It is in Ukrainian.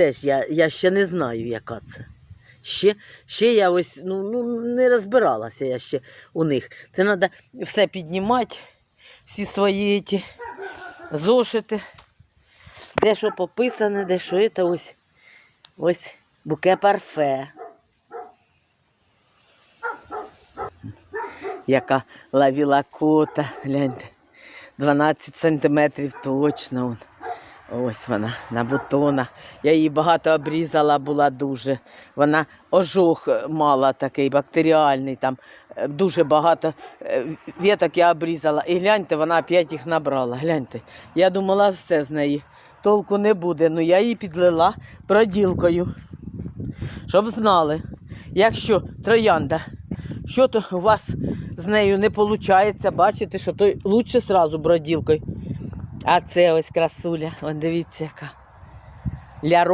теж я, я ще не знаю, яка це. Ще, ще я ось ну, ну, не розбиралася я ще у них. Це треба все піднімати, всі свої ті зошити, де що пописане, де що це ось, ось буке парфе. Яка лавіла кота, гляньте. 12 сантиметрів точно. он. Ось вона на бутонах. Я її багато обрізала, була дуже. Вона ожог мала такий бактеріальний, там е, дуже багато е, віток я обрізала. І гляньте, вона опять їх набрала. Гляньте. Я думала, все з неї. Толку не буде. Ну я її підлила проділкою. Щоб знали, якщо троянда, що то у вас з нею не виходить, бачите, що то лучше сразу броділкою. А це ось красуля, Вон дивіться яка. Роз